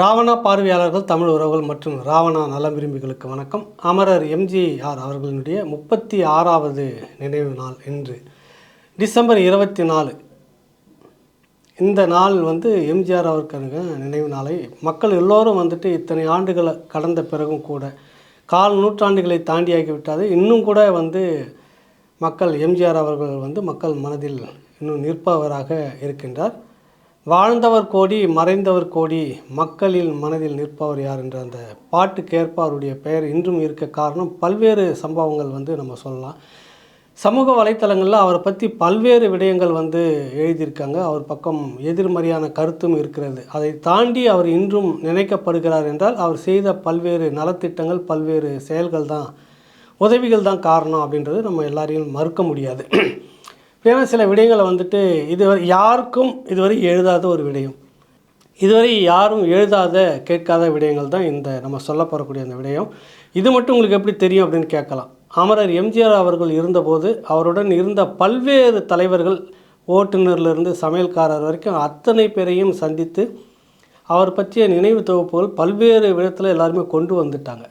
ராவணா பார்வையாளர்கள் தமிழ் உறவுகள் மற்றும் ராவணா நலம் விரும்பிகளுக்கு வணக்கம். அமரர் எம்ஜிஆர் அவர்களினுடைய முப்பத்தி ஆறாவது நினைவு நாள் இன்று டிசம்பர் இருபத்தி நாலு. இந்த நாள் வந்து எம்ஜிஆர் அவருக்கான நினைவு நாளை. மக்கள் எல்லோரும் வந்துட்டு இத்தனை ஆண்டுகளை கடந்த பிறகும் கூட கால் நூற்றாண்டுகளை தாண்டியாகிவிட்டாது இன்னும் கூட வந்து மக்கள் எம்ஜிஆர் அவர்கள் வந்து மக்கள் மனதில் இன்னும் நிற்பவராக இருக்கின்றார். வாழ்ந்தவர் கோடி மறைந்தவர் கோடி மக்களின் மனதில் நிற்பவர் யார் என்ற அந்த பாட்டுக்கேற்ப அவருடைய பெயர் இன்றும் இருக்க காரணம் பல்வேறு சம்பவங்கள் வந்து நம்ம சொல்லலாம். சமூக வலைத்தளங்களில் அவரை பற்றி பல்வேறு விடயங்கள் வந்து எழுதியிருக்காங்க. அவர் பக்கம் எதிர்மறையான கருத்தும் இருக்கிறது. அதை தாண்டி அவர் இன்றும் நினைக்கப்படுகிறார் என்றால் அவர் செய்த பல்வேறு நலத்திட்டங்கள் பல்வேறு செயல்கள் தான் உதவிகள் தான் காரணம் அப்படின்றது நம்ம எல்லாரையும் மறுக்க முடியாது. ஏன்னா சில விடயங்களை வந்துட்டு இதுவரை யாருக்கும் இதுவரை எழுதாத ஒரு விடயம். இதுவரை யாரும் எழுதாத கேட்காத விடயங்கள் தான் இந்த நம்ம சொல்ல போகக்கூடிய அந்த விடயம். இது மட்டும் உங்களுக்கு எப்படி தெரியும் அப்படின்னு கேட்கலாம். அமரர் எம்ஜிஆர் அவர்கள் இருந்தபோது அவருடன் இருந்த பல்வேறு தலைவர்கள் ஓட்டுநர்லேருந்து சமையல்காரர் வரைக்கும் அத்தனை பேரையும் சந்தித்து அவர் பற்றிய நினைவு தொகுப்புகள் பல்வேறு விதத்தில் எல்லாருமே கொண்டு வந்துட்டாங்க.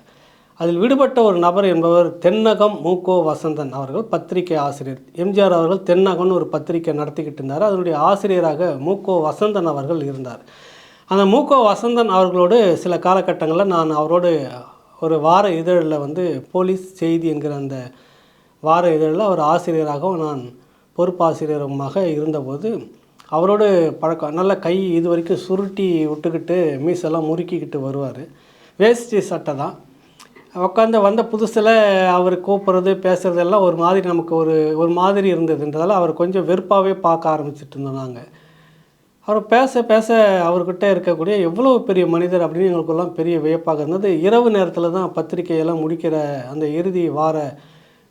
அதில் விடுபட்ட ஒரு நபர் என்பவர் தென்னகம் மூக்கோ வசந்தன் அவர்கள் பத்திரிகை ஆசிரியர். எம்ஜிஆர் அவர்கள் தென்னகம்னு ஒரு பத்திரிகை நடத்திக்கிட்டு இருந்தார். அதனுடைய ஆசிரியராக மூக்கோ வசந்தன் அவர்கள் இருந்தார். அந்த மூக்கோ வசந்தன் அவர்களோடு சில காலகட்டங்களில் நான் அவரோடு ஒரு வார இதழில் வந்து போலீஸ் செய்தி என்கிற அந்த வார இதழில் அவர் ஆசிரியராகவும் நான் பொறுப்பாசிரியருமாக இருந்தபோது அவரோடு பழக்கம் நல்ல கை இது வரைக்கும் சுருட்டி விட்டுக்கிட்டு மீசெல்லாம் முறுக்கிக்கிட்டு வருவார். வேஷ்டி சட்டை தான். உட்காந்து வந்த புதுசில் அவர் கூப்பிட்றது பேசுகிறது எல்லாம் ஒரு மாதிரி நமக்கு ஒரு ஒரு மாதிரி இருந்ததுன்றதால அவர் கொஞ்சம் வெறுப்பாகவே பார்க்க ஆரம்பிச்சிட்டு இருந்தோம் நாங்கள் அவர் பேச பேச அவர்கிட்ட இருக்கக்கூடிய எவ்வளோ பெரிய மனிதர் அப்படின்னு எங்களுக்கெல்லாம் பெரிய வியப்பாக இருந்தது. இரவு நேரத்தில் தான் பத்திரிகையெல்லாம் முடிக்கிற அந்த இறுதி வார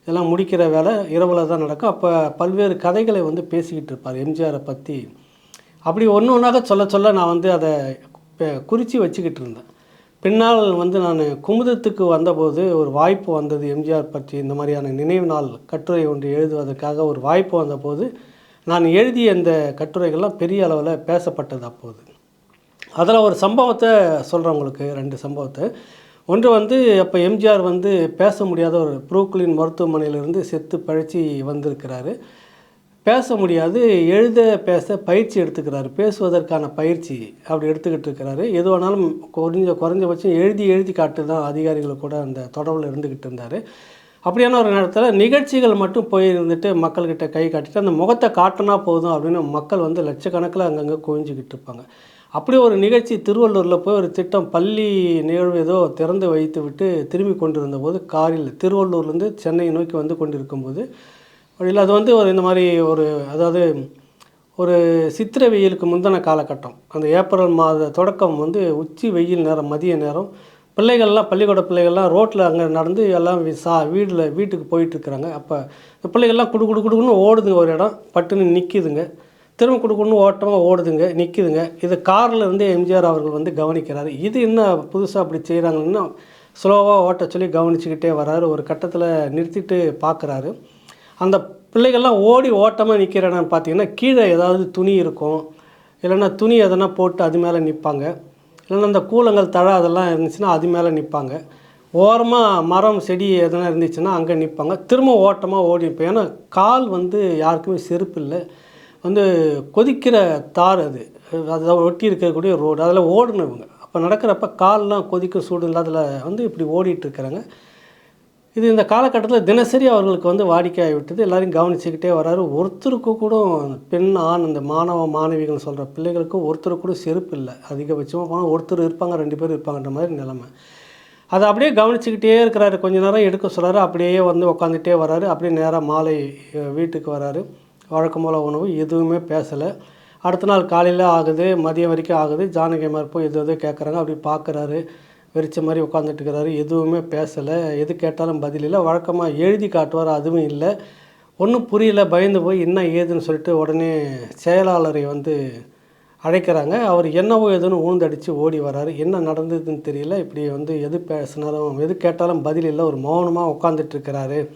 இதெல்லாம் முடிக்கிற வேலை இரவில் தான் நடக்கும். அப்போ பல்வேறு கதைகளை வந்து பேசிக்கிட்டு இருப்பார் எம்ஜிஆரை பற்றி அப்படி ஒன்று ஒன்றாக சொல்ல சொல்ல நான் வந்து அதை குறித்து வச்சுக்கிட்டு இருந்தேன். பின்னால் வந்து நான் குமுதத்துக்கு வந்தபோது ஒரு வாய்ப்பு வந்தது எம்ஜிஆர் பற்றி. இந்த மாதிரியான நினைவு நாள் கட்டுரை ஒன்று எழுதுவதற்காக ஒரு வாய்ப்பு வந்தபோது நான் எழுதிய இந்த கட்டுரைகள்லாம் பெரிய அளவில் பேசப்பட்டது அப்போது. அதில் ஒரு சம்பவத்தை சொல்கிறேன் உங்களுக்கு ரெண்டு சம்பவத்தை. ஒன்று வந்து அப்போ எம்ஜிஆர் வந்து பேச முடியாத ஒரு புரூக்லின் மருத்துவமனையிலிருந்து செத்து பழித்து வந்திருக்கிறாரு. பேச முடியாது எழுத பேச பயிற்சி எடுத்துக்கிறாரு. பேசுவதற்கான பயிற்சி அப்படி எடுத்துக்கிட்டு இருக்கிறாரு. எது வேணாலும் குறைஞ்ச குறைஞ்சபட்சம் எழுதி எழுதி காட்டு தான் அதிகாரிகள் கூட அந்த தொடர்பில் இருந்துக்கிட்டு இருந்தார். அப்படியான ஒரு நேரத்தில் நிகழ்ச்சிகள் மட்டும் போய் இருந்துட்டு மக்கள்கிட்ட கை காட்டிட்டு அந்த முகத்தை காட்டினா போதும் அப்படின்னு மக்கள் வந்து லட்சக்கணக்கில் அங்கங்கே குவிஞ்சிக்கிட்டு இருப்பாங்க. அப்படி ஒரு நிகழ்ச்சி திருவள்ளூரில் போய் ஒரு திட்டம் பள்ளி நிகழ்வு ஏதோ திறந்து வைத்து விட்டு திரும்பி கொண்டிருந்த போது காரில் திருவள்ளூர்லேருந்து சென்னை நோக்கி வந்து கொண்டிருக்கும்போது வழியில் அது வந்து ஒரு இந்த மாதிரி ஒரு அதாவது ஒரு சித்திரை வெயிலுக்கு முந்தின காலகட்டம். அந்த ஏப்ரல் மாத தொடக்கம் வந்து உச்சி வெயில் நேரம் மதிய நேரம். பிள்ளைகள்லாம் பள்ளிக்கூட பிள்ளைகள்லாம் ரோட்டில் அங்கே நடந்து எல்லாம் சா வீட்டில் வீட்டுக்கு போயிட்டுருக்குறாங்க. அப்போ இந்த பிள்ளைகள்லாம் குடு குடு குடுக்குன்னு ஓடுதுங்க ஒரு இடம். பட்டுன்னு நிற்கிதுங்க திரும்ப குடுக்குன்னு ஓட்டமாக ஓடுதுங்க நிற்கிதுங்க இது காரில் இருந்து எம்ஜிஆர் அவர்கள் வந்து கவனிக்கிறாரு. இது என்ன புதுசாக அப்படி செய்கிறாங்கன்னா ஸ்லோவாக ஓட்ட சொல்லி கவனிச்சுக்கிட்டே வராரு. ஒரு கட்டத்தில் நிறுத்திட்டு பார்க்குறாரு அந்த பிள்ளைகள்லாம் ஓடி ஓட்டமாக நிற்கிறேன்னு பார்த்தீங்கன்னா கீழே ஏதாவது துணி இருக்கும். இல்லைன்னா துணி எதனா போட்டு அது மேலே நிற்பாங்க இல்லைன்னா அந்த கூலங்கள் தழை அதெல்லாம் இருந்துச்சுன்னா அது மேலே நிற்பாங்க ஓரமாக மரம் செடி எதனா இருந்துச்சுன்னா அங்கே நிற்பாங்க திரும்ப ஓட்டமாக ஓடி நிற்பேன் ஏன்னா கால் வந்து யாருக்குமே செருப்பு இல்லை. வந்து கொதிக்கிற தார் அது. அதை ஒட்டி இருக்கக்கூடிய ரோடு. அதில் ஓடுனவங்க. அப்போ நடக்கிறப்ப கால்லாம் கொதிக்க சூடு இல்லாததில் வந்து இப்படி ஓடிட்டு இருக்கிறாங்க. இது இந்த காலகட்டத்தில் தினசரி அவர்களுக்கு வந்து வாடிக்கையாகி விட்டது. எல்லாரையும் கவனிச்சுக்கிட்டே வராரு. ஒருத்தருக்கு கூட பெண் ஆண் அந்த மாணவ மாணவிகள் சொல்கிற பிள்ளைகளுக்கும் ஒருத்தருக்கு கூட செருப்பு இல்லை. அதிகபட்சமாக போனால் ஒருத்தர் இருப்பாங்க ரெண்டு பேர் இருப்பாங்கன்ற மாதிரி நிலமை. அதை அப்படியே கவனிச்சுக்கிட்டே இருக்கிறாரு. கொஞ்ச நேரம் எடுக்க சொல்கிறாரு அப்படியே வந்து உட்காந்துட்டே வராரு. அப்படியே நேராக மாலை வீட்டுக்கு வராரு. வழக்கம் போல் உணவு எதுவுமே பேசலை. அடுத்த நாள் காலையில் ஆகுது மதியம் வரைக்கும் ஆகுது. ஜானகி மாதிரி போய் எது எதோ கேட்குறாங்க அப்படி பார்க்குறாரு வெறிச்ச மாதிரி உட்காந்துட்டு இருக்கிறாரு. எதுவுமே பேசலை. எது கேட்டாலும் பதில் இல்லை. வழக்கமாக எழுதி காட்டுவார். அதுவும் இல்லை. ஒன்றும் புரியல. பயந்து போய் என்ன ஏதுன்னு சொல்லிட்டு உடனே செயலாளரை வந்து அழைக்கிறாங்க. அவர் என்னவோ ஏதுன்னு ஊழ்ந்தடிச்சு ஓடி வராரு. என்ன நடந்ததுன்னு தெரியல. இப்படி வந்து எது பேசினாலும் எது கேட்டாலும் பதில் இல்லை. ஒரு மௌனமாக உட்காந்துட்டு இருக்கிறாரு.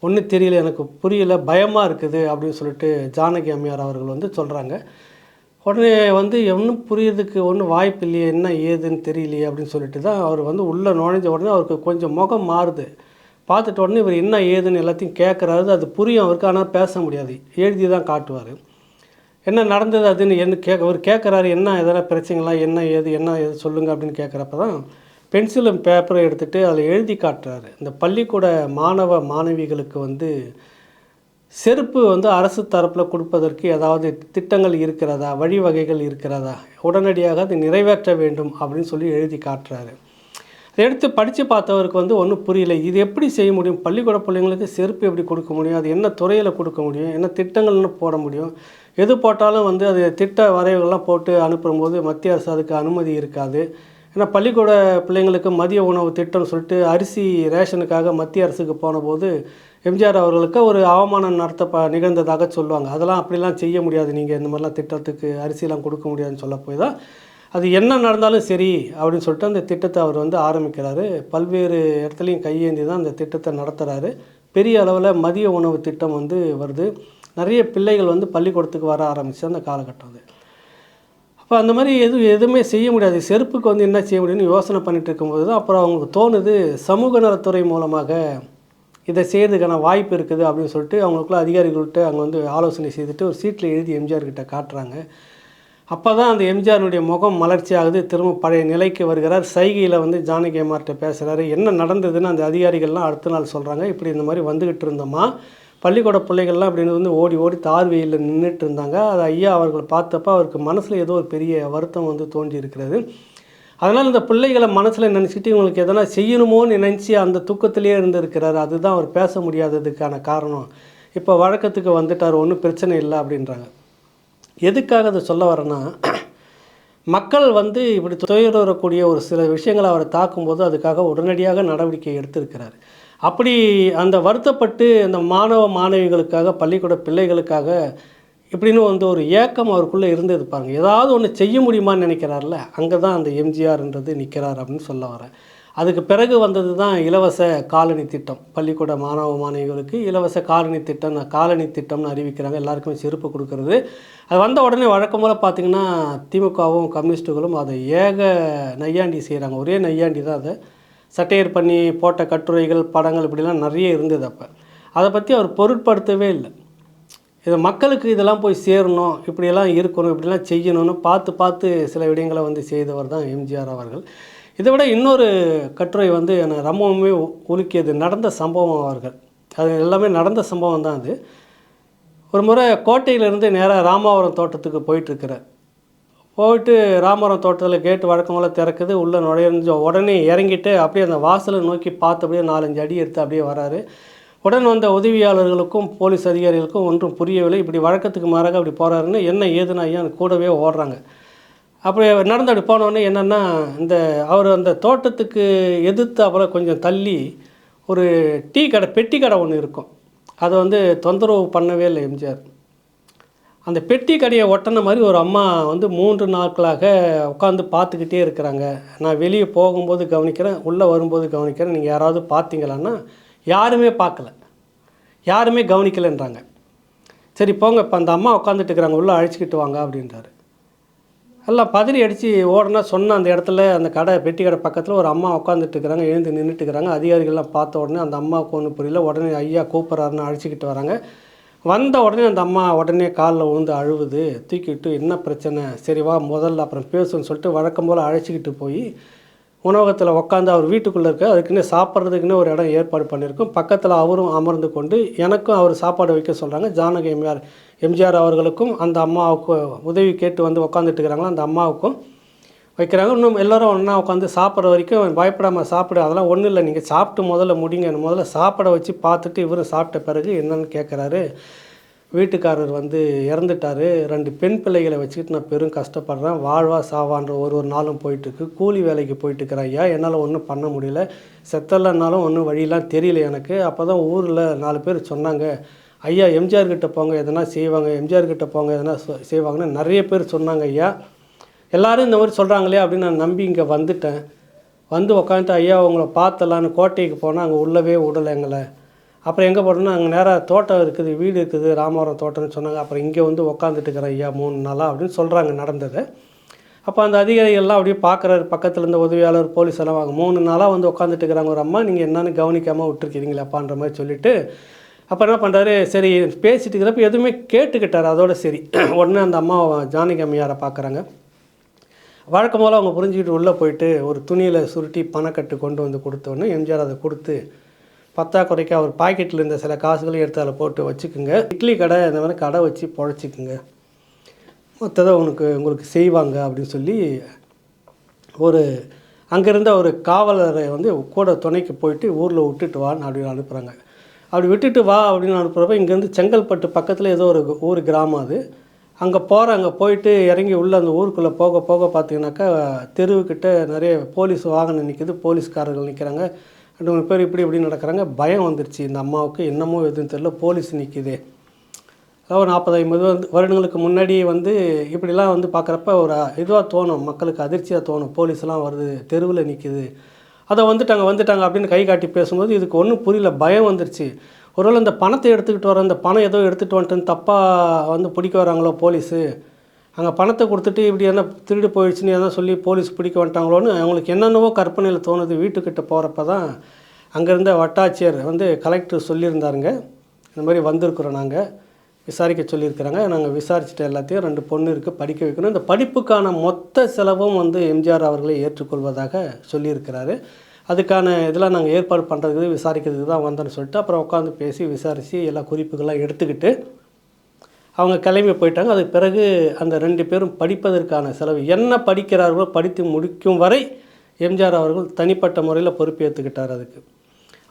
ஒன்றும் தெரியல. எனக்கு புரியல. பயமாக இருக்குது அப்படின்னு சொல்லிட்டு ஜானகி அம்மையார் அவர்கள் வந்து சொல்கிறாங்க உடனே வந்து ஒன்றும் புரியறதுக்கு ஒன்றும் வாய்ப்பு இல்லையே என்ன ஏதுன்னு தெரியலையே அப்படின்னு சொல்லிட்டு தான் அவர் வந்து உள்ளே நுழைஞ்ச உடனே அவருக்கு கொஞ்சம் முகம் மாறுது. பார்த்துட்ட உடனே இவர் என்ன ஏதுன்னு எல்லாத்தையும் கேட்குறாரு அது புரியும் அவருக்கு ஆனால் பேச முடியாது. எழுதி தான் காட்டுவார். என்ன நடந்தது அதுன்னு என்ன கேட்க அவர் கேட்குறாரு என்ன எதனா பிரச்சனைங்களா என்ன ஏது என்ன ஏது சொல்லுங்கள் அப்படின்னு கேட்குறப்ப தான் பென்சிலும் பேப்பரை எடுத்துகிட்டு அதில் எழுதி காட்டுறாரு. இந்த பள்ளிக்கூட மாணவ மாணவிகளுக்கு வந்து செருப்பு வந்து அரசு தரப்பில் கொடுப்பதற்கு ஏதாவது திட்டங்கள் இருக்கிறதா? வழிவகைகள் இருக்கிறதா? உடனடியாக அதை நிறைவேற்ற வேண்டும் அப்படின்னு சொல்லி எழுதி காட்டுறாரு. அதை எடுத்து படித்து பார்த்தவருக்கு வந்து ஒன்றும் புரியல. இது எப்படி செய்ய முடியும்? பள்ளிக்கூட பிள்ளைங்களுக்கு செருப்பு எப்படி கொடுக்க முடியும்? அது என்ன துறையில் கொடுக்க முடியும்? என்ன திட்டங்கள்னு போட முடியும்? எது போட்டாலும் வந்து அது திட்ட வரைவுகள்லாம் போட்டு அனுப்பும்போது மத்திய அரசு அதுக்கு அனுமதி இருக்காது. ஏன்னா பள்ளிக்கூட பிள்ளைங்களுக்கு மதிய உணவு திட்டம்னு சொல்லிட்டு அரிசி ரேஷனுக்காக மத்திய அரசுக்கு போனபோது எம்ஜிஆர் அவர்களுக்கு ஒரு அவமானம் நடத்த ப நிகழ்ந்ததாக சொல்லுவாங்க. அதெல்லாம் அப்படிலாம் செய்ய முடியாது. நீங்கள் இந்த மாதிரிலாம் திட்டத்துக்கு அரிசிலாம் கொடுக்க முடியாதுன்னு சொல்ல போய் தான். அது என்ன நடந்தாலும் சரி அப்படின்னு சொல்லிட்டு அந்த திட்டத்தை அவர் வந்து ஆரம்பிக்கிறாரு. பல்வேறு இடத்துலையும் கையேந்தி தான் அந்த திட்டத்தை நடத்துகிறாரு பெரிய அளவில் மதிய உணவு திட்டம் வந்து வருது. நிறைய பிள்ளைகள் வந்து பள்ளிக்கூடத்துக்கு வர ஆரம்பிச்சு அந்த காலகட்டம் அது. அப்போ அந்த மாதிரி எதுவும் எதுவுமே செய்ய முடியாது. செருப்புக்கு வந்து என்ன செய்ய முடியும்னு யோசனை பண்ணிகிட்டு இருக்கும்போது தான் அப்புறம் அவங்களுக்கு தோணுது. சமூக நலத்துறை மூலமாக இதை செய்கிறதுக்கான வாய்ப்பு இருக்குது அப்படின்னு சொல்லிட்டு அவங்களுக்குள்ள அதிகாரிகள்கிட்ட அவங்க வந்து ஆலோசனை செய்துட்டு ஒரு சீட்டில் எழுதி எம்ஜிஆர் கிட்ட காட்டுறாங்க. அப்போ தான் அந்த எம்ஜிஆருடைய முகம் மலர்ச்சி ஆகுது. திரும்ப பழைய நிலைக்கு வருகிறார். சைகையில் வந்து ஜானகி அம்மார்கிட்ட பேசுகிறாரு என்ன நடந்ததுன்னு அந்த அதிகாரிகள்லாம் அடுத்த நாள் சொல்கிறாங்க இப்படி இந்த மாதிரி வந்துக்கிட்டு இருந்தோமா? பள்ளிக்கூட பிள்ளைகள்லாம் அப்படின்னு வந்து ஓடி ஓடி தார் வெயிலில் நின்றுட்டு இருந்தாங்க. அது ஐயா அவர்கள் பார்த்தப்ப அவருக்கு மனசில் ஏதோ ஒரு பெரிய வருத்தம் வந்து தோன்றி இருக்கிறது அதனால் இந்த பிள்ளைகளை மனசில் நினச்சிட்டு இவங்களுக்கு எதனா செய்யணுமோன்னு நினச்சி அந்த தூக்கத்திலே இருந்திருக்கிறார். அதுதான் அவர் பேச முடியாததுக்கான காரணம். இப்போ வழக்கத்துக்கு வந்துட்டார் ஒன்றும் பிரச்சனை இல்லை அப்படின்றாங்க. எதுக்காக அதை சொல்ல வரேன்னா மக்கள் வந்து இப்படி துயரக்கூடிய ஒரு சில விஷயங்களை அவரை தாக்கும்போது அதுக்காக உடனடியாக நடவடிக்கை எடுத்திருக்கிறார். அப்படி அந்த வருத்தப்பட்டு அந்த மாணவ மாணவிகளுக்காக பள்ளிக்கூட பிள்ளைகளுக்காக இப்படின்னு வந்து ஒரு ஏக்கம் அவருக்குள்ளே இருந்தது பாருங்கள் ஏதாவது ஒன்று செய்ய முடியுமான்னு நினைக்கிறார்ல அங்கே தான் அந்த எம்ஜிஆர்ன்றது நிற்கிறார் அப்படின்னு சொல்ல வரேன் அதுக்கு பிறகு வந்தது தான் இலவச காலனி திட்டம். பள்ளிக்கூட மாணவ மாணவிகளுக்கு இலவச காலனி திட்டம் காலனி திட்டம்னு அறிவிக்கிறாங்க. எல்லாருக்குமே செருப்பு கொடுக்கறது. அது வந்த உடனே வழக்கம் போல் பார்த்திங்கன்னா திமுகவும் கம்யூனிஸ்ட்டுகளும் அதை ஏக நையாண்டி செய்கிறாங்க ஒரே நையாண்டி தான் அதை. சட்டையர் பண்ணி போட்ட கட்டுரைகள் படங்கள் இப்படிலாம் நிறைய இருந்தது அப்போ. அதை பற்றி அவர் பொருட்படுத்தவே இல்லை. இது மக்களுக்கு இதெல்லாம் போய் சேரணும் இப்படியெல்லாம் இருக்கணும் இப்படிலாம் செய்யணும்னு பார்த்து பார்த்து சில விடயங்களை வந்து செய்தவர் தான் எம்ஜிஆர் அவர்கள். இதை விட இன்னொரு கட்டுரை வந்து என்னை ரொம்பவுமே உ- உலுக்கியது நடந்த சம்பவம் அவர்கள். அது எல்லாமே நடந்த சம்பவம் தான் அது. ஒரு முறை கோட்டையிலேருந்து நேராக ராமாவரம் தோட்டத்துக்கு போயிட்டுருக்கிறார். போயிட்டு ராமாவரம் தோட்டத்தில் கேட்டு வழக்கம் திறக்குது உள்ளே நுழைஞ்ச உடனே இறங்கிட்டு அப்படியே அந்த வாசலை நோக்கி பார்த்து அப்படியே நாலஞ்சு அடி எடுத்து அப்படியே வராரு உடன் வந்த உதவியாளர்களுக்கும் போலீஸ் அதிகாரிகளுக்கும் ஒன்றும் புரியவில்லை. இப்படி வழக்கத்துக்கு மாறாக அப்படி போகிறாருன்னு என்ன ஏதுன்னு ஐயா கூடவே ஓடுறாங்க. அப்படி நடந்து அப்படி போனோடனே என்னென்னா இந்த அவர் அந்த தோட்டத்துக்கு எதிர்த்து அப்புறம் கொஞ்சம் தள்ளி ஒரு டீ கடை பெட்டி கடை ஒன்று இருக்கும். அதை வந்து தொந்தரவு பண்ணவே இல்லை எம்ஜிஆர். அந்த பெட்டி கடையை ஒட்டின மாதிரி ஒரு அம்மா வந்து மூன்று நாட்களாக உட்காந்து பார்த்துக்கிட்டே இருக்கிறாங்க. நான் வெளியே போகும்போது கவனிக்கிறேன் உள்ளே வரும்போது கவனிக்கிறேன். நீங்கள் யாராவது பார்த்தீங்களான்னா யாருமே பார்க்கல. யாருமே கவனிக்கலைன்றாங்க. சரி போங்க இப்போ அந்த அம்மா உட்காந்துட்டு இருக்கிறாங்க. உள்ளே அழைச்சிக்கிட்டு வாங்க அப்படின்றாரு. எல்லாம் பதறி அடித்து ஓடனா சொன்ன அந்த இடத்துல அந்த கடை பெட்டி கடை பக்கத்தில் ஒரு அம்மா உட்காந்துட்டு இருக்கிறாங்க. எழுந்து நின்றுட்டு இருக்கிறாங்க. அதிகாரிகள்லாம் பார்த்த உடனே அந்த அம்மாவுக்கு ஒன்றும் புரியல. உடனே ஐயா கூப்பிட்றாருன்னு அழைச்சிக்கிட்டு வராங்க. வந்த உடனே அந்த அம்மா உடனே காலில் விழுந்து அழுவுது. தூக்கிட்டு என்ன பிரச்சனை? சரி வா முதல்ல அப்புறம் பேசுன்னு சொல்லிட்டு வழக்கம் போல் அழைச்சிக்கிட்டு போய் உணவகத்தில் உட்காந்து அவர் வீட்டுக்குள்ளே இருக்க அதுக்குன்னு சாப்பிட்றதுக்குன்னு ஒரு இடம் ஏற்பாடு பண்ணியிருக்கோம். பக்கத்தில் அவரும் அமர்ந்து கொண்டு எனக்கும் அவர் சாப்பாடு வைக்க சொல்கிறாங்க ஜானகி எம்ஆர் எம்ஜிஆர் அவர்களுக்கும் அந்த அம்மாவுக்கு உதவி கேட்டு வந்து உட்காந்துட்டுருக்கிறாங்களோ அந்த அம்மாவுக்கும் வைக்கிறாங்க. இன்னும் எல்லோரும் ஒன்றா உட்காந்து சாப்பிட்ற வரைக்கும் பயப்படாமல் சாப்பிடு அதெல்லாம் ஒன்றும் இல்லை. நீங்கள் சாப்பிட்டு முதல்ல முடிங்க. முதல்ல சாப்பிட வச்சு பார்த்துட்டு இவரும் சாப்பிட்ட பிறகு என்னென்னு கேட்குறாரு வீட்டுக்காரர் வந்து இறந்துட்டாரு. ரெண்டு பெண் பிள்ளைகளை வச்சுக்கிட்டு நான் பெரும் கஷ்டப்படுறேன். வாழ்வா சாவான்ற ஒரு ஒரு நாளும் போயிட்டுருக்கு. கூலி வேலைக்கு போயிட்டுருக்கிறேன் ஐயா. என்னால் ஒன்றும் பண்ண முடியல. செத்தலைன்னாலும் ஒன்றும் வழியெலாம் தெரியல எனக்கு. அப்போ தான் ஊரில் நாலு பேர் சொன்னாங்க. ஐயா எம்ஜிஆர் கிட்ட போங்க. எதனா செய்வாங்க. எம்ஜிஆர் கிட்ட போங்க. எதனா சொ- செய்வாங்கன்னு நிறைய பேர் சொன்னாங்க ஐயா. எல்லோரும் இந்த மாதிரி சொல்கிறாங்களே அப்படின்னு நான் நம்பி இங்கே வந்துட்டேன். வந்து உக்காந்துட்டு ஐயா உங்களை பார்த்தலான்னு கோட்டைக்கு போனால் அங்கே உள்ளவே விடலை எங்களை அப்புறம் எங்கே போட்டோம்னா அங்கே நேராக தோட்டம் இருக்குது வீடு இருக்குது ராமவரம் தோட்டம்னு சொன்னாங்க. அப்புறம் இங்கே வந்து உக்காந்துட்டு இருக்கிறேன் ஐயா மூணு நாளாக அப்படின்னு சொல்கிறாங்க நடந்தது. அப்போ அந்த அதிகாரிகள்லாம் அப்படியே பார்க்குறாரு பக்கத்தில் இருந்த உதவியாளர் போலீஸ் எல்லாம் வாங்க. மூணு நாளாக வந்து உட்காந்துட்டு இருக்கிறாங்க ஒரு அம்மா நீங்கள் என்னென்னு கவனிக்காமல் விட்டுருக்கிறீங்களாப்பான்ற மாதிரி சொல்லிவிட்டு அப்போ என்ன பண்ணுறாரு சரி பேசிட்டு இருக்கிறப்ப எதுவுமே கேட்டுக்கிட்டார். அதோட சரி. உடனே அந்த அம்மா ஜானகி அம்மையாரை பார்க்குறாங்க வழக்கம் போல் அவங்க புரிஞ்சுக்கிட்டு உள்ளே போயிட்டு ஒரு துணியில் சுருட்டி பணக்கட்டு கொண்டு வந்து கொடுத்தோன்னே எம்ஜிஆர் அதை கொடுத்து பத்தாக்குறைக்கு அவர் பாக்கெட்டில் இருந்த சில காசுகளையும் எடுத்து அதில் போட்டு வச்சுக்கோங்க. இட்லி கடை இந்த மாதிரி கடை வச்சு பொழைச்சிக்குங்க. மற்றதை உனக்கு உங்களுக்கு செய்வாங்க அப்படின்னு சொல்லி ஒரு அங்கேருந்த ஒரு காவலரை வந்து கூட துணைக்கு போயிட்டு ஊரில் விட்டுட்டு வான்னு அப்படின்னு அனுப்புகிறாங்க அப்படி விட்டுட்டு வா அப்படின்னு அனுப்புகிறப்ப இங்கேருந்து செங்கல்பட்டு பக்கத்தில் ஏதோ ஒரு ஊர் கிராமம் அது. அங்கே போகிற அங்கே போயிட்டு இறங்கி உள்ளே அந்த ஊருக்குள்ளே போக போக பார்த்தீங்கன்னாக்கா தெருவுக்கிட்ட நிறைய போலீஸ் வாகனம் நிற்கிது போலீஸ்காரர்கள் நிற்கிறாங்க ரெண்டு மூணு பேர் இப்படி இப்படி நடக்கிறாங்க. பயம் வந்துருச்சு. இந்த அம்மாவுக்கு என்னமோ எதுவும் தெரியல. போலீஸ் நிற்கிது அதாவது ஒரு நாற்பது ஐம்பது வந்து வருடங்களுக்கு முன்னாடி வந்து இப்படிலாம் வந்து பார்க்குறப்ப ஒரு இதுவாக தோணும். மக்களுக்கு அதிர்ச்சியாக தோணும். போலீஸ்லாம் வருது. தெருவில் நிற்கிது அதை வந்துட்டாங்க வந்துட்டாங்க அப்படின்னு கை காட்டி பேசும்போது இதுக்கு ஒன்றும் புரியல. பயம் வந்துருச்சு. ஒருவேளை இந்த பணத்தை எடுத்துக்கிட்டு வர அந்த பணம் ஏதோ எடுத்துகிட்டு வந்துட்டுன்னு தப்பாக வந்து பிடிக்க வராங்களோ போலீஸு? அங்கே பணத்தை கொடுத்துட்டு இப்படி என்ன திருடு போயிடுச்சுன்னு எதாவது சொல்லி போலீஸ் பிடிக்க வந்துட்டாங்களோன்னு அவங்களுக்கு என்னென்னவோ கற்பனையில் தோணுது. வீட்டுக்கிட்ட போகிறப்ப தான் அங்கேருந்த வட்டாட்சியர் வந்து கலெக்டர் சொல்லியிருந்தாருங்க. இந்த மாதிரி வந்திருக்கிறோம் நாங்கள் விசாரிக்க சொல்லியிருக்கிறாங்க. நாங்கள் விசாரிச்சுட்டு எல்லாத்தையும் ரெண்டு பொண்ணு இருக்குது படிக்க வைக்கணும். இந்த படிப்புக்கான மொத்த செலவும் வந்து எம்ஜிஆர் அவர்களே ஏற்றுக்கொள்வதாக சொல்லியிருக்கிறாரு. அதுக்கான இதெல்லாம் நாங்கள் ஏற்பாடு பண்ணுறதுக்கு விசாரிக்கிறதுக்கு தான் வந்தோன்னு சொல்லிட்டு அப்புறம் உட்காந்து பேசி விசாரித்து எல்லா குறிப்புகள்லாம் எடுத்துக்கிட்டு அவங்க கிளம்பி போயிட்டாங்க. அதுக்கு பிறகு அந்த ரெண்டு பேரும் படிப்பதற்கான செலவு. என்ன படிக்கிறார்களோ படித்து முடிக்கும் வரை எம்ஜிஆர் அவர்கள் தனிப்பட்ட முறையில் பொறுப்பேற்றுக்கிட்டார் அதுக்கு.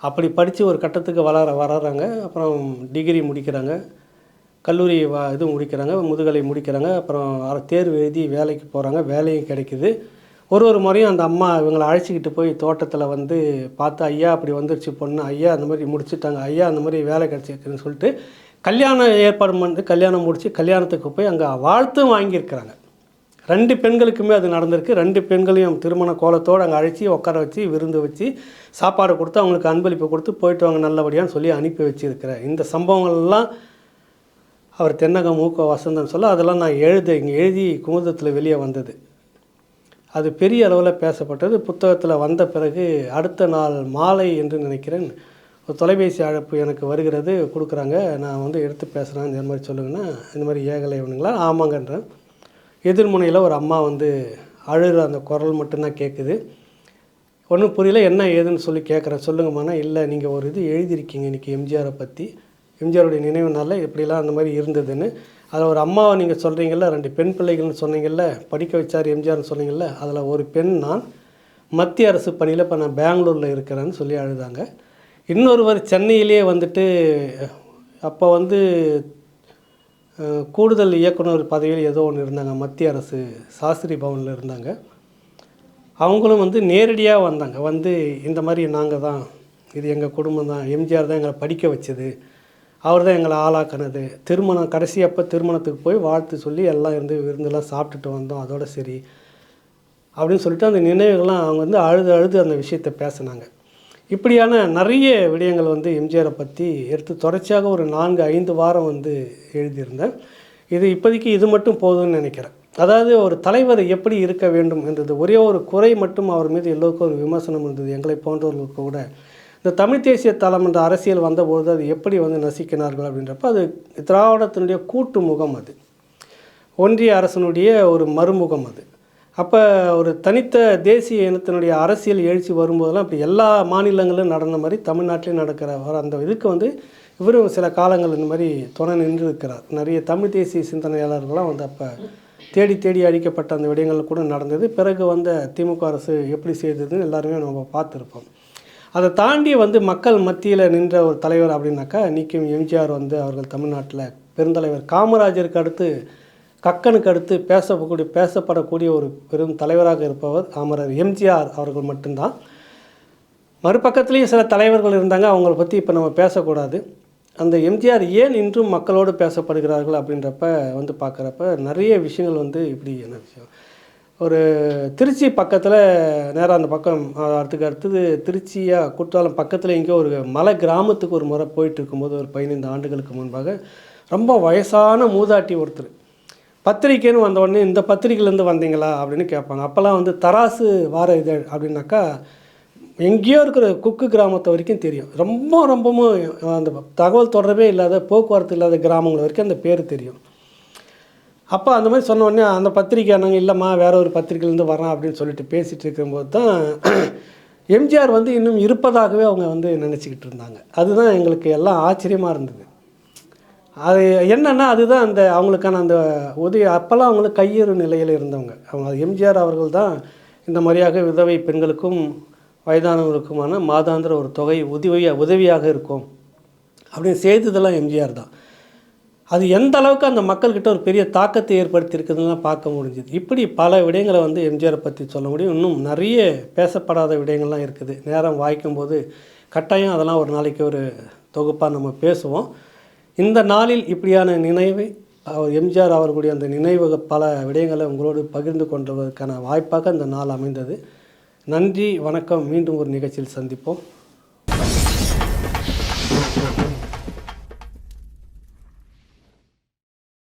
அப்படி படித்து ஒரு கட்டத்துக்கு வளர வளர்கிறாங்க அப்புறம் டிகிரி முடிக்கிறாங்க. கல்லூரி வா இது முடிக்கிறாங்க. முதுகலை முடிக்கிறாங்க. அப்புறம் தேர்வு எழுதி வேலைக்கு போகிறாங்க வேலையும் கிடைக்குது. ஒரு ஒரு முறையும் அந்த அம்மா இவங்களை அழைச்சிக்கிட்டு போய் தோட்டத்தில் வந்து பார்த்து ஐயா அப்படி வந்துருச்சு பொண்ணு. ஐயா அந்த மாதிரி முடிச்சிட்டாங்க. ஐயா அந்த மாதிரி வேலை கிடச்சிருக்குன்னு சொல்லிட்டு கல்யாணம் ஏற்பாடு பண்ணி கல்யாணம் முடித்து கல்யாணத்துக்கு போய் அங்கே வாழ்த்தும் வாங்கியிருக்கிறாங்க. ரெண்டு பெண்களுக்குமே அது நடந்திருக்கு. ரெண்டு பெண்களையும் திருமண கோலத்தோடு அங்கே அழைச்சி உட்கார வச்சு விருந்து வச்சு சாப்பாடு கொடுத்து அவங்களுக்கு அன்பளிப்பு கொடுத்து போயிட்டு வாங்க நல்லபடியான்னு சொல்லி அனுப்பி வச்சிருக்கிறேன். இந்த சம்பவங்கள்லாம் அவர் தென்னகம் மூக்க வசந்தன் சொல்ல அதெல்லாம் நான் எழுத இங்கே எழுதி குமுதத்தில் வெளியே வந்தது. அது பெரிய அளவில் பேசப்பட்டது. புத்தகத்தில் வந்த பிறகு அடுத்த நாள் மாலை என்று நினைக்கிறேன். ஒரு தொலைபேசி அழைப்பு எனக்கு வருகிறது. கொடுக்குறாங்க. நான் வந்து எடுத்து பேசுகிறேன் இந்த மாதிரி சொல்லுங்கன்னா இந்த மாதிரி ஏகலை இவனுங்களா ஆமாங்கன்றேன். எதிர்முனையில் ஒரு அம்மா வந்து அழுகிற அந்த குரல் மட்டும்தான் கேட்குது ஒன்றும் புரியல. என்ன ஏதுன்னு சொல்லி கேட்குறேன் சொல்லுங்கம்மாண்ணா இல்லை நீங்கள் ஒரு இது எழுதியிருக்கீங்க இன்றைக்கி எம்ஜிஆரை பற்றி எம்ஜிஆருடைய நினைவு நாளில் இப்படிலாம் அந்த மாதிரி இருந்ததுன்னு. அதில் ஒரு அம்மாவை நீங்கள் சொல்கிறீங்கள ரெண்டு பெண் பிள்ளைகள்னு சொன்னீங்கல்ல படிக்க வச்சார் எம்ஜிஆர்னு சொன்னீங்கல்ல அதில் ஒரு பெண் நான் மத்திய அரசு பணியில் இப்போ நான் பெங்களூரில் இருக்கிறேன்னு சொல்லி அழுதாங்க. இன்னொருவர் சென்னையிலே வந்துட்டு அப்போ வந்து கூடுதல் இயக்குனர் பதவியில் ஏதோ ஒன்று இருந்தாங்க மத்திய அரசு சாஸ்திரி பவனில் இருந்தாங்க. அவங்களும் வந்து நேரடியாக வந்தாங்க. வந்து இந்த மாதிரி நாங்கள் தான் இது எங்கள் குடும்பம் தான் எம்ஜிஆர் தான் எங்களை படிக்க வச்சது. அவர் தான் எங்களை ஆளாக்குனது. திருமணம் கடைசி அப்போ திருமணத்துக்கு போய் வாழ்த்து சொல்லி எல்லாம் இருந்து விருந்தெல்லாம் சாப்பிட்டுட்டு வந்தோம். அதோட சரி. அப்படின்னு சொல்லிட்டு அந்த நினைவுகள்லாம் அவங்க வந்து அழுது அழுது அந்த விஷயத்தை பேசினாங்க. இப்படியான நிறைய விடயங்கள் வந்து எம்ஜிஆரை பற்றி எடுத்து தொடர்ச்சியாக ஒரு நான்கு ஐந்து வாரம் வந்து எழுதியிருந்தேன். இது இப்போதைக்கு இது மட்டும் போதும்னு நினைக்கிறேன். அதாவது ஒரு தலைவர் எப்படி இருக்க வேண்டும் என்றது ஒரே ஒரு குறை மட்டும் அவர் மீது எல்லோருக்கும் ஒரு விமர்சனம் இருந்தது. எங்களை போன்றவர்களுக்கு கூட இந்த தமிழ் தேசிய தளம் என்ற அரசியல் வந்தபோது அது எப்படி வந்து நசிக்கினார்கள் அப்படின்றப்ப அது திராவிடத்தினுடைய கூட்டு முகம் அது. ஒன்றிய அரசனுடைய ஒரு மறுமுகம் அது. அப்போ ஒரு தனித்த தேசிய இனத்தினுடைய அரசியல் எழுச்சி வரும்போதெல்லாம் இப்படி எல்லா மாநிலங்களிலும் நடந்த மாதிரி தமிழ்நாட்டிலையும் நடக்கிற வர அந்த இதுக்கு வந்து இவரும் சில காலங்கள் இந்த மாதிரி துணை நின்று இருக்கிறார் நிறைய தமிழ் தேசிய சிந்தனையாளர்கள்லாம் வந்து அப்போ தேடி தேடி அழிக்கப்பட்ட அந்த விடயங்கள் கூட நடந்தது. பிறகு வந்த திமுக அரசு எப்படி செய்ததுன்னு எல்லாருமே நம்ம பார்த்துருப்போம். அதை தாண்டி வந்து மக்கள் மத்தியில் நின்ற ஒரு தலைவர் அப்படின்னாக்கா நிற்கும் எம்ஜிஆர் வந்து அவர்கள் தமிழ்நாட்டில் பெருந்தலைவர். காமராஜருக்கு அடுத்து கக்கனுக்கு அடுத்து பேசக்கூடிய பேசப்படக்கூடிய ஒரு பெரும் தலைவராக இருப்பவர் அமரர் எம்ஜிஆர் அவர்கள் மட்டும்தான். மறுபக்கத்துலேயும் சில தலைவர்கள் இருந்தாங்க. அவங்கள பற்றி இப்போ நம்ம பேசக்கூடாது. அந்த எம்ஜிஆர் ஏன் இன்றும் மக்களோடு பேசப்படுகிறார்கள் அப்படின்றப்ப வந்து பார்க்குறப்ப நிறைய விஷயங்கள் வந்து இப்படி என்ன விஷயம்? ஒரு திருச்சி பக்கத்தில் நேராக அந்த பக்கம் அஹ், அதுக்கு அடுத்தது திருச்சியாக குற்றாலம் பக்கத்தில் எங்கேயோ ஒரு மலை கிராமத்துக்கு ஒரு முறை போயிட்டு இருக்கும்போது ஒரு பதினைந்து ஆண்டுகளுக்கு முன்பாக ரொம்ப வயசான மூதாட்டி ஒருத்தர். பத்திரிக்கைன்னு வந்த உடனே இந்த பத்திரிக்கையிலேருந்து வந்தீங்களா? அப்படின்னு கேட்பாங்க. அப்போல்லாம் வந்து தராசு வார இதழ் அப்படின்னாக்கா எங்கேயோ இருக்கிற குக்கு கிராமத்தை வரைக்கும் தெரியும். ரொம்ப ரொம்பவும் அந்த தகவல் தொடர்பே இல்லாத போக்குவரத்து இல்லாத கிராமங்கள் வரைக்கும் அந்த பேர் தெரியும். அப்போ அந்த மாதிரி சொன்ன உடனே அந்த பத்திரிக்கை நாங்கள் இல்லைம்மா வேற ஒரு பத்திரிக்கையிலேருந்து வரோம் அப்படின்னு சொல்லிட்டு பேசிகிட்டு இருக்கும்போது தான் எம்ஜிஆர் வந்து இன்னும் இருப்பதாகவே அவங்க வந்து நினச்சிக்கிட்டு இருந்தாங்க. அதுதான் எங்களுக்கு எல்லாம் ஆச்சரியமாக இருந்தது. அது என்னென்னா அதுதான் அந்த அவங்களுக்கான அந்த உதவி. அப்போல்லாம் அவங்களுக்கு கையேறு நிலையில் இருந்தவங்க. அவங்க எம்ஜிஆர் அவர்கள் தான் இந்த மாதிரியாக விதவை பெண்களுக்கும் வயதானவர்களுக்குமான மாதாந்திர ஒரு தொகை உதவியாக உதவியாக இருக்கும் அப்படின்னு செய்ததெல்லாம் எம்ஜிஆர் தான். அது எந்த அளவுக்கு அந்த மக்கள்கிட்ட ஒரு பெரிய தாக்கத்தை ஏற்படுத்தியிருக்குதுலாம் பார்க்க முடிஞ்சுது. இப்படி பல விடயங்களை வந்து எம்ஜிஆரை பற்றி சொல்ல முடியும். இன்னும் நிறைய பேசப்படாத விடயங்கள்லாம் இருக்குது. நேரம் வாய்க்கும்போது கட்டாயம் அதெல்லாம் ஒரு நாளைக்கு ஒரு தொகுப்பாக நம்ம பேசுவோம். இந்த நாளில் இப்படியான நினைவை அவர் எம்ஜிஆர் அவர்களுடைய அந்த நினைவு பல விடயங்களை உங்களோடு பகிர்ந்து கொண்டதற்கான வாய்ப்பாக இந்த நாள் அமைந்தது. நன்றி வணக்கம். மீண்டும் ஒரு நிகழ்ச்சியில் சந்திப்போம்.